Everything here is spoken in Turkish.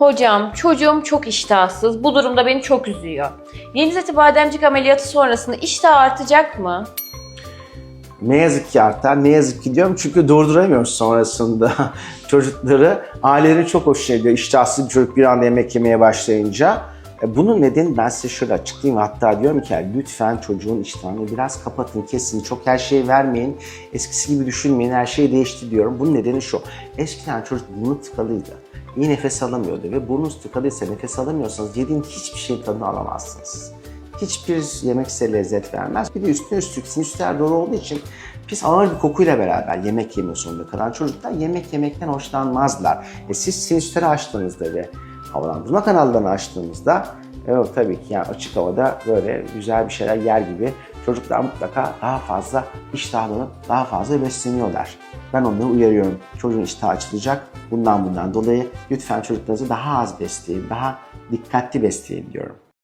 Hocam çocuğum çok iştahsız. Bu durumda beni çok üzüyor. Yenizeti bademcik ameliyatı sonrasında iştah artacak mı? Ne yazık ki artar, ne yazık ki diyorum çünkü durduramıyoruz sonrasında çocukları. Ailelerin çok hoşuna gidiyor iştahsız bir çocuk bir anda yemek yemeye başlayınca. E, Bunun nedeni ben size şöyle açıklayayım. Hatta diyorum ki lütfen çocuğun iştahını biraz kapatın, kesin. Çok her şeyi vermeyin. Eskisi gibi düşünmeyin, her şey değişti diyorum. Bunun nedeni şu. Eskiden çocuk burnu tıkalıydı. İyi nefes alamıyordu ve burnunuz tıkalıysa nefes alamıyorsanız yediğin hiçbir şeyin tadını alamazsınız hiçbir yemek size lezzet vermez. Bir de üstüne üstlük sinüsler dolu olduğu için pis ağır bir kokuyla beraber yemek yeme zorunda kalan çocuklar yemek yemekten hoşlanmazlar. E siz sinüsleri açtığınızda ve havalandırma kanallarını açtığınızda evet tabii ki yani açık havada böyle güzel bir şeyler yer gibi çocuklar mutlaka daha fazla iştahlanıp daha fazla besleniyorlar. Ben onları uyarıyorum. Çocuğun iştahı açılacak. Bundan bundan dolayı lütfen çocuklarınızı daha az besleyin, daha dikkatli besleyin diyorum.